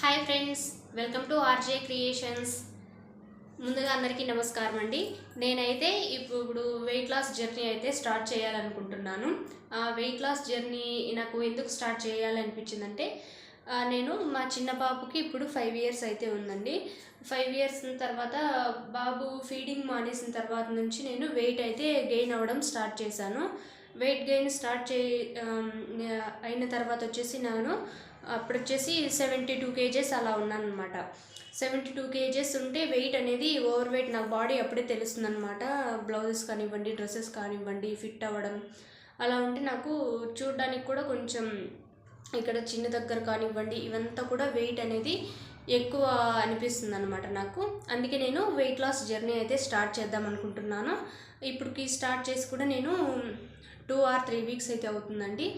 Hi friends welcome to RJ creations ముందుగా అందరికీ నమస్కారం అండి. నేనైతే ఇప్పుడు వెయిట్ లాస్ జర్నీ అయితే స్టార్ట్ చేయాలనుకుంటున్నాను. ఆ వెయిట్ లాస్ జర్నీ నాకు ఎందుకు స్టార్ట్ చేయాలనిపించిందంటే నేను మా చిన్న బాబుకి ఇప్పుడు ఫైవ్ ఇయర్స్ అయితే ఉందండి. ఫైవ్ ఇయర్స్ తర్వాత బాబు ఫీడింగ్ మానేసిన తర్వాత నుంచి నేను వెయిట్ అయితే గెయిన్ అవ్వడం స్టార్ట్ చేశాను. వెయిట్ గెయిన్ స్టార్ట్ చే అయిన తర్వాత వచ్చేసి నేను అప్పుడు వచ్చేసి సెవెంటీ టూ కేజెస్ అలా ఉన్నాను అనమాట సెవెంటీ టూ కేజెస్ ఉంటే వెయిట్ అనేది ఓవర్ వెయిట్ నా బాడీ అప్పుడే తెలుస్తుంది అనమాట బ్లౌజెస్ కానివ్వండి డ్రెస్సెస్ కానివ్వండి ఫిట్ అవ్వడం అలా ఉంటే నాకు చూడడానికి కూడా కొంచెం ఇక్కడ చిన్న దగ్గర కానివ్వండి ఇవంతా కూడా వెయిట్ అనేది ఎక్కువ అనిపిస్తుంది అనమాట నాకు. అందుకే నేను వెయిట్ లాస్ జర్నీ అయితే స్టార్ట్ చేద్దాం అనుకుంటున్నాను ఇప్పటికి స్టార్ట్ చేసి కూడా నేను టూ ఆర్ త్రీ వీక్స్ అయితే అవుతుందండి.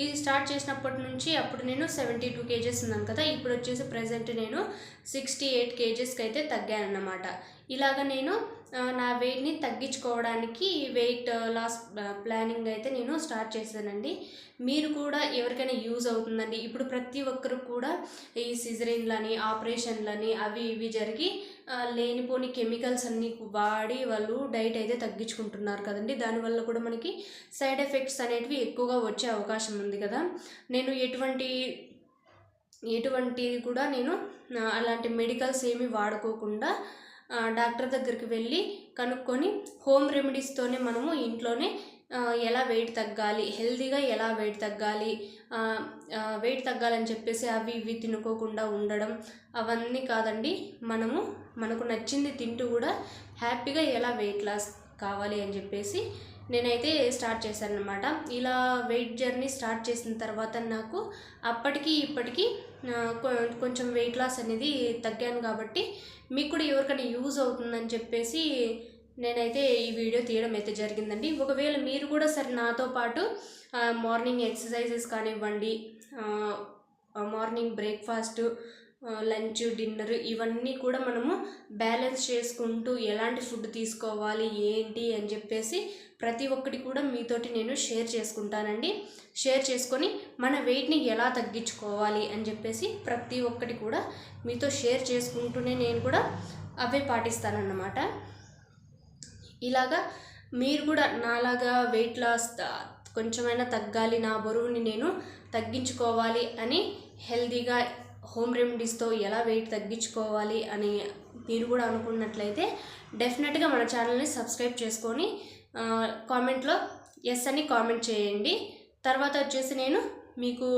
ఇది స్టార్ట్ చేసినప్పటి నుంచి అప్పుడు నేను సెవెంటీ టూ కేజెస్ ఉన్నాను కదా ఇప్పుడు వచ్చేసి ప్రజెంట్ నేను సిక్స్టీ ఎయిట్ కేజెస్కి అయితే తగ్గాను అన్నమాట ఇలాగ నేను నా వెయిట్ని తగ్గించుకోవడానికి వెయిట్ లాస్ ప్లానింగ్ అయితే నేను స్టార్ట్ చేశానండి. మీరు కూడా ఎవరికైనా యూజ్ అవుతుందండి. ఇప్పుడు ప్రతి ఒక్కరు కూడా ఈ సిజరింగ్లని ఆపరేషన్లని అవి ఇవి జరిగి లేనిపోని కెమికల్స్ అన్నీ వాడి వాళ్ళు డైట్ అయితే తగ్గించుకుంటున్నారు కదండి. దానివల్ల కూడా మనకి సైడ్ ఎఫెక్ట్స్ అనేటివి ఎక్కువగా వచ్చే అవకాశం ఉంది కదా. నేను ఎటువంటి ఎటువంటి కూడా నేను అలాంటి మెడికల్స్ ఏమి వాడుకోకుండా డాక్టర్ దగ్గరికి వెళ్ళి కనుక్కొని హోమ్ రెమెడీస్తోనే మనము ఇంట్లోనే ఎలా వెయిట్ తగ్గాలి? హెల్తీగా ఎలా వెయిట్ తగ్గాలి? వెయిట్ తగ్గాలని చెప్పేసి అవి ఇవి తినుకోకుండా ఉండడం అవన్నీ కాదండి. మనము మనకు నచ్చింది తింటూ కూడా హ్యాపీగా ఎలా వెయిట్ లాస్ కావాలి అని చెప్పేసి నేనైతే స్టార్ట్ చేశాను అనమాట ఇలా వెయిట్ జర్నీ స్టార్ట్ చేసిన తర్వాత నాకు అప్పటికి ఇప్పటికి కొంచెం వెయిట్ లాస్ అనేది తగ్గాను కాబట్టి మీకు కూడా ఎవరికైనా యూజ్ అవుతుందని చెప్పేసి నేనైతే ఈ వీడియో తీయడం అయితే జరిగిందండి. ఒకవేళ మీరు కూడా సరే నాతో పాటు మార్నింగ్ ఎక్సర్సైజెస్ కానివ్వండి మార్నింగ్ బ్రేక్ఫాస్ట్ లంచ్ డిన్నర్ ఇవన్నీ కూడా మనము బ్యాలెన్స్ చేసుకుంటూ ఎలాంటి ఫుడ్ తీసుకోవాలి ఏంటి అని చెప్పేసి ప్రతి ఒక్కటి కూడా మీతోటి నేను షేర్ చేసుకుంటానండి. షేర్ చేసుకొని మన వెయిట్ని ఎలా తగ్గించుకోవాలి అని చెప్పేసి ప్రతి ఒక్కటి కూడా మీతో షేర్ చేసుకుంటూనే నేను కూడా అవే పాటిస్తానన్నమాట. ఇలాగా మీరు కూడా నాలాగా వెయిట్ లాస్ కొంచెమైనా తగ్గాలి నా బరువుని నేను తగ్గించుకోవాలి అని హెల్తీగా హోమ్ రెమెడీస్తో ఎలా వెయిట్ తగ్గించుకోవాలి అని మీరు కూడా అనుకున్నట్లయితే డెఫినెట్గా మన ఛానల్ని సబ్స్క్రైబ్ చేసుకొని కామెంట్లో ఎస్ అని కామెంట్ చేయండి. తర్వాత వచ్చేసి నేను మీకు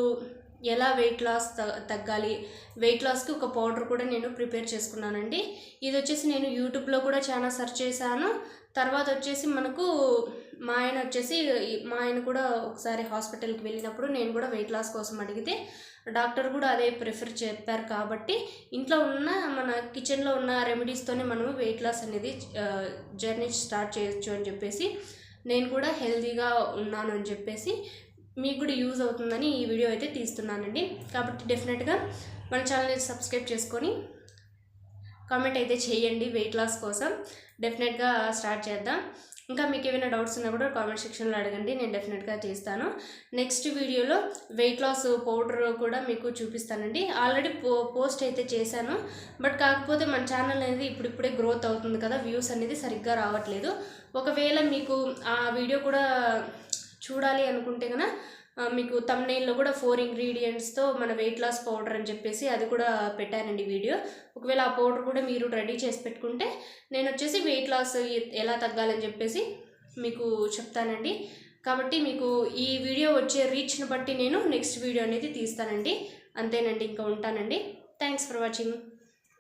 ఎలా వెయిట్ లాస్ తగ్గాలి? వెయిట్ లాస్కి ఒక పౌడర్ కూడా నేను ప్రిపేర్ చేసుకున్నానండి. ఇది వచ్చేసి నేను యూట్యూబ్లో కూడా చాలా సెర్చ్ చేశాను. తర్వాత వచ్చేసి మనకు మా ఆయన వచ్చేసి మా ఆయన కూడా ఒకసారి హాస్పిటల్కి వెళ్ళినప్పుడు నేను కూడా వెయిట్ లాస్ కోసం అడిగితే డాక్టర్ కూడా అదే ప్రిఫర్ చెప్పారు కాబట్టి ఇంట్లో ఉన్న మన కిచెన్లో ఉన్న రెమెడీస్తోనే మనము వెయిట్ లాస్ అనేది జర్నీ స్టార్ట్ చేయొచ్చు అని చెప్పేసి నేను కూడా హెల్తీగా ఉన్నాను అని చెప్పేసి మీకు కూడా యూజ్ అవుతుందని ఈ వీడియో అయితే తీస్తున్నానండి. కాబట్టి డెఫినెట్గా మన ఛానల్ని సబ్స్క్రైబ్ చేసుకొని కామెంట్ అయితే చేయండి వెయిట్ లాస్ కోసం. డెఫినెట్గా స్టార్ట్ చేద్దాం. ఇంకా మీకు ఏమైనా డౌట్స్ ఉన్నా కూడా కామెంట్ సెక్షన్లో అడగండి నేను డెఫినెట్గా చేస్తాను నెక్స్ట్ వీడియోలో వెయిట్ లాస్ పౌడర్ కూడా మీకు చూపిస్తానండి. ఆల్రెడీ పో పోస్ట్ అయితే చేశాను. బట్ కాకపోతే మన ఛానల్ అనేది ఇప్పుడిప్పుడే గ్రోత్ అవుతుంది కదా వ్యూస్ అనేది సరిగ్గా రావట్లేదు. ఒకవేళ మీకు ఆ వీడియో కూడా చూడాలి అనుకుంటే కనుక మీకు తమ్నైల్లో కూడా ఫోర్ ఇంగ్రీడియంట్స్తో మన వెయిట్ లాస్ పౌడర్ అని చెప్పేసి అది కూడా పెట్టానండి వీడియో. ఒకవేళ ఆ పౌడర్ కూడా మీరు రెడీ చేసి పెట్టుకుంటే నేను వచ్చేసి వెయిట్ లాస్ ఎలా తగ్గాలని చెప్పేసి మీకు చెప్తానండి. కాబట్టి మీకు ఈ వీడియో వచ్చే రీచ్ని బట్టి నేను నెక్స్ట్ వీడియో అనేది తీస్తానండి. అంతేనండి ఇంకా ఉంటానండి. Thanks for watching